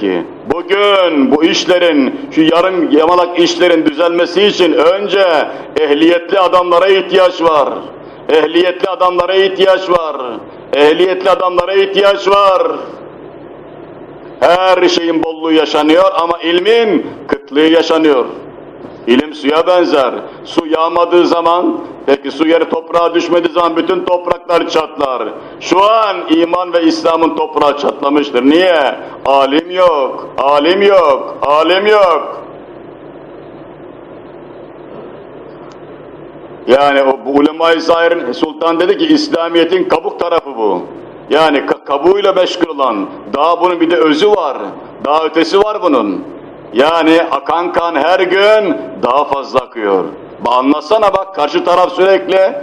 ki bugün bu işlerin, şu yarım yamalak işlerin düzelmesi için önce ehliyetli adamlara ihtiyaç var. Ehliyetli adamlara ihtiyaç var. Ehliyetli adamlara ihtiyaç var. Her şeyin bolluğu yaşanıyor ama ilmin kıtlığı yaşanıyor. İlim suya benzer. Su yağmadığı zaman, peki su yeri toprağa düşmediği zaman bütün topraklar çatlar. Şu an iman ve İslam'ın toprağı çatlamıştır. Niye? Alim yok, alim yok, alim yok. Yani o bu ulema-i sultan dedi ki İslamiyet'in kabuk tarafı bu. Yani ka- kabuğuyla meşgul olan, daha bunun bir de özü var, daha ötesi var bunun. Yani akan kan her gün daha fazla akıyor. Anlatsana bak karşı taraf sürekli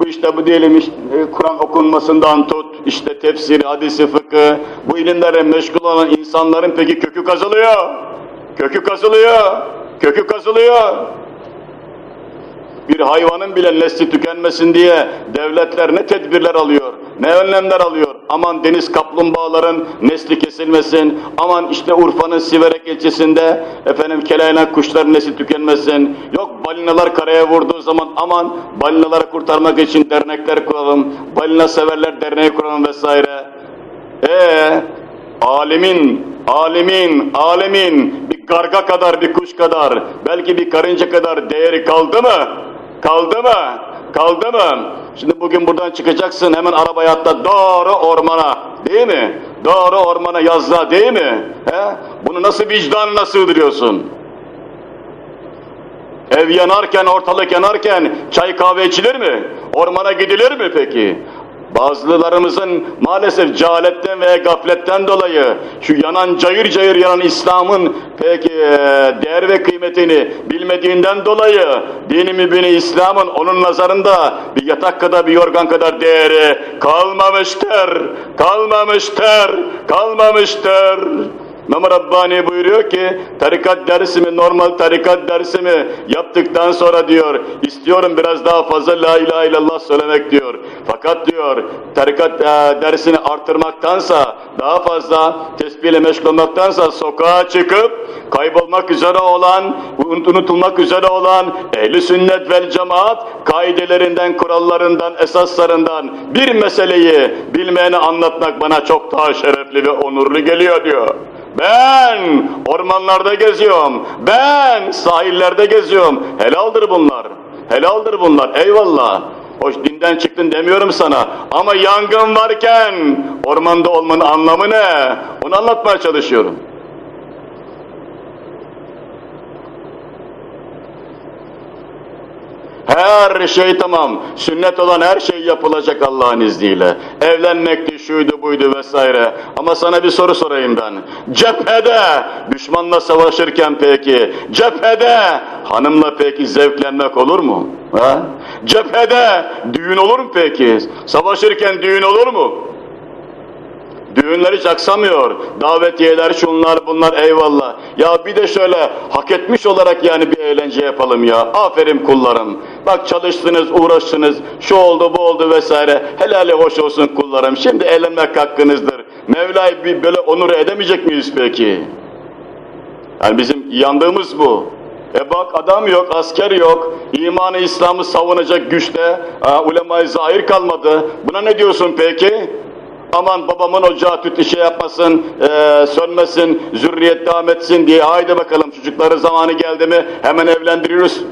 bu işte bu diyelim işte, Kur'an okunmasından tut, işte tefsiri, hadisi, fıkı, bu ilimlere meşgul olan insanların peki kökü kazılıyor. Kökü kazılıyor. Kökü kazılıyor. Bir hayvanın bile nesli tükenmesin diye devletler ne tedbirler alıyor, ne önlemler alıyor. Aman deniz kaplumbağaların nesli kesilmesin, aman işte Urfa'nın Siverek ilçesinde efendim keleynak kuşların nesli tükenmesin. Yok balinalar karaya vurduğu zaman aman balinaları kurtarmak için dernekler kuralım, balina severler derneği kuralım vesaire. Ee, alimin, alimin, alemin bir garga kadar, bir kuş kadar, belki bir karınca kadar değeri kaldı mı? Kaldı mı? Kaldı mı? Şimdi bugün buradan çıkacaksın hemen arabaya atla doğru ormana değil mi? Doğru ormana yazlığa değil mi? He? Bunu nasıl vicdanına sığdırıyorsun? Ev yanarken, ortalık yanarken çay kahve içilir mi? Ormana gidilir mi peki? Bazılarımızın maalesef cehaletten veya gafletten dolayı şu yanan cayır cayır yanan İslam'ın peki e, değer ve kıymetini bilmediğinden dolayı dini mübini İslam'ın onun nazarında bir yatak kadar bir yorgan kadar değeri kalmamıştır, kalmamıştır, kalmamıştır. İmam Rabbani buyuruyor ki tarikat dersimi normal tarikat dersimi yaptıktan sonra diyor istiyorum biraz daha fazla la ilahe illallah söylemek diyor. Fakat diyor tarikat e, dersini artırmaktansa daha fazla tesbihle meşgul olmaktansa sokağa çıkıp kaybolmak üzere olan, unutulmak üzere olan ehli sünnet vel cemaat kaidelerinden, kurallarından, esaslarından bir meseleyi bilmeyene anlatmak bana çok daha şerefli ve onurlu geliyor diyor. Ben ormanlarda geziyorum. Ben sahillerde geziyorum. Helaldir bunlar. Helaldir bunlar. Eyvallah. Hoş dinden çıktın demiyorum sana. Ama yangın varken ormanda olmanın anlamı ne? Onu anlatmaya çalışıyorum. Her şey tamam. Sünnet olan her şey yapılacak Allah'ın izniyle. Evlenmekti, şuydu buydu vesaire. Ama sana bir soru sorayım ben. Cephede, düşmanla savaşırken peki, cephede hanımla peki zevklenmek olur mu? Ha? Cephede düğün olur mu peki? Savaşırken düğün olur mu? Düğünler hiç aksamıyor. Davetiyeler şunlar bunlar eyvallah. Ya bir de şöyle hak etmiş olarak yani bir eğlence yapalım ya. Aferin kullarım. Bak çalıştınız, uğraştınız, şu oldu bu oldu vesaire. Helali hoş olsun kullarım. Şimdi eğlenmek hakkınızdır. Mevla'yı bir böyle onur edemeyecek miyiz peki? Yani bizim yandığımız bu. E bak adam yok, asker yok, imanı İslam'ı savunacak güçte, ha, ulema-i zahir kalmadı. Buna ne diyorsun peki? Aman babamın ocağı tüt şey yapmasın, e, sönmesin, zürriyet devam etsin diye haydi bakalım çocukları zamanı geldi mi hemen evlendiriyoruz.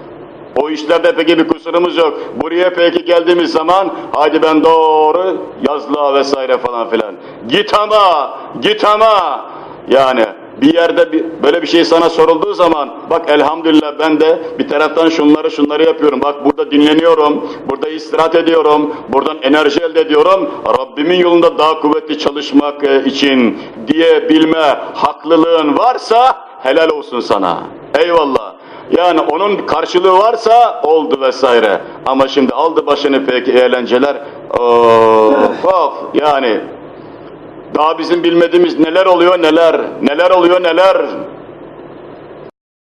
O işlerde peki bir kusurumuz yok. Buraya peki geldiğimiz zaman haydi ben doğru yazlığa vesaire falan filan. Git ama, git ama. Yani bir yerde bir, böyle bir şey sana sorulduğu zaman bak elhamdülillah ben de bir taraftan şunları şunları yapıyorum. Bak burada dinleniyorum, burada istirahat ediyorum, buradan enerji elde ediyorum. Rabbimin yolunda daha kuvvetli çalışmak e, için diye bilme haklılığın varsa helal olsun sana. Eyvallah. Yani onun karşılığı varsa oldu vesaire. Ama şimdi aldı başını peki eğlenceler. Of, of yani daha bizim bilmediğimiz neler oluyor neler, neler oluyor neler.